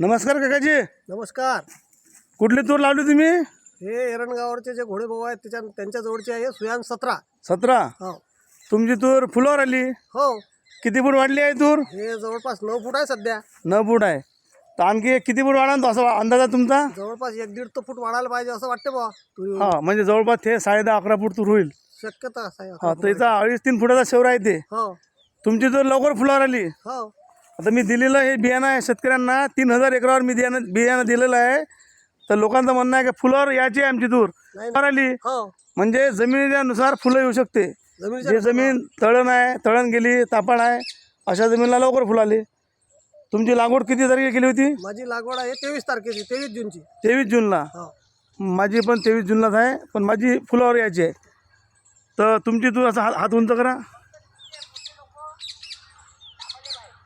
नमस्कार काकाजी. नमस्कार. कुठली तूर लावली तुम्ही? हे एरणगावरचे जे घोडे भाऊ आहेत त्याच्या त्यांच्या जवळचे आहे सुयान सतरा. सतरा? हो. तुमची तूर फुलावर आली. हो. किती फूट वाढली आहे तूर? हे जवळपास नऊ फूट आहे सध्या. नऊ फूट आहे. तर आणखी एक किती फूट वाढा असं अंदाज आहे तुमचा? जवळपास एक दीड तो फूट वाढायला पाहिजे असं वाटतं बा तू हा म्हणजे जवळपास ते साडे दहा अकरा फूट तूर होईल. शक्यता असं आहे. हा तर याचा अडीच तीन फुटाचा शेवरा आहे ते. हो. तुमची तूर लवकर फुलावर आली. हो. आता मी दिलेलं हे बियाणं आहे शेतकऱ्यांना. तीन हजार एकरावर मी बियाणं बियाणं दिलेलं आहे. तर लोकांचं म्हणणं आहे की फुलावर यायची आहे आमची फुलावर आली हो. म्हणजे जमिनीच्या नुसार फुलं येऊ शकते. जे जमीन तळण आहे तळण गेली तापण आहे अशा जमिनीला लवकर फुलं आली. तुमची लागवड किती तारखेला केली होती? माझी लागवड आहे तेवीस तारखेची तेवीस जूनची. तेवीस जूनला. हो. माझी पण तेवीस जूनलाच आहे पण माझी फुलावर यायची आहे. तर तुमची तू असं हात हात उंच करा.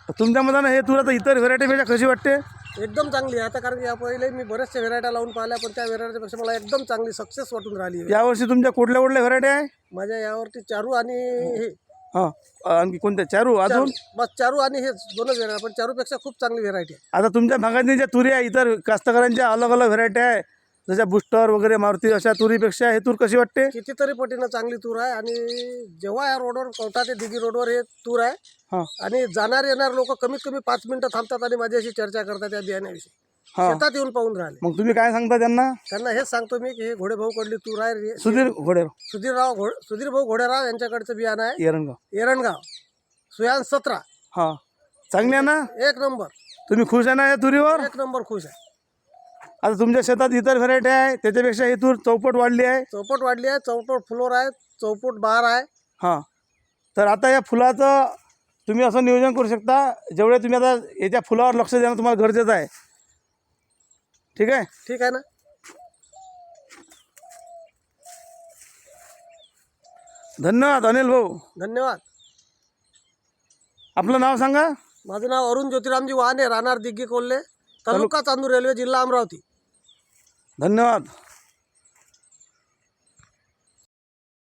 तुमच्या मतानं हे तुला तर इतर व्हेरायटीपेक्षा कशी वाटते? एकदम चांगली आहे. आता कारण की या पहिले मी बऱ्याचशा व्हेरायट्या लावून पाहिल्या पण त्या व्हेरायटीपेक्षा मला एकदम चांगली सक्सेस वाटून राहिली आहे. यावर्षी तुमच्या कुठल्या कुठल्या व्हेरायटी आहे? माझ्या यावरती चारू आणि हे. हां आणखी कोणत्या? चारू अजून? बस चारू आणि हे दोनच व्हेरायटी पण चारूपेक्षा खूप चांगली व्हेरायटी आहे. आता तुमच्या भागातली ज्या तुरी आहे इतर कास्तकारांच्या अलग अलग व्हेरायटी आहे जशा बुस्टर वगैरे मारुती अशा तुरीपेक्षा हे तूर कशी वाटते? कितीतरी पटीनं चांगली तूर आहे आणि जेव्हा या रोडवर कवठा ते दिघी रोडवर हे तूर आहे हां. आणि जाणार येणार लोक कमीत कमी पाच मिनिटं थांबतात आणि माझ्याशी चर्चा करतात या बियाण्याविषयी. हां. शेतात येऊन पाहून राहिले. मग तुम्ही काय सांगता त्यांना? त्यांना हेच सांगतो मी की हे घोडेभाऊ कडली तूर आहे. रे- सुधीर घोडे सुधीरराव घोड सुधीरभाऊ घोडेराव यांच्याकडचं बियाणं आहे. एरणगाव एरणगाव सुयान सतरा. हां. चांगली आहे ना? एक नंबर. तुम्ही खुश आहे ना या तुरीवर? एक नंबर खुश आहे. आता तुमच्या शेतात इतर व्हेरायटी आहे त्याच्यापेक्षा ही तूर चौपट वाढली आहे. चौपट वाढली आहे चौपट फ्लोर आहे चौपट बार आहे. हां. तर आता या फुलाचं तुम्ही असं नियोजन करू शकता जेवढे तुम्ही आता याच्या फुलावर लक्ष देणं तुम्हाला गरजेचं आहे. ठीक आहे? ठीक आहे ना? धन्यवाद अनिल भाऊ. धन्यवाद. आपलं नाव सांगा. माझं नाव अरुण ज्योतिरामजी वाहने राहणार दिग्गी कोल्हे तालुका चांदूर रेल्वे जिल्हा अमरावती. धन्यवाद.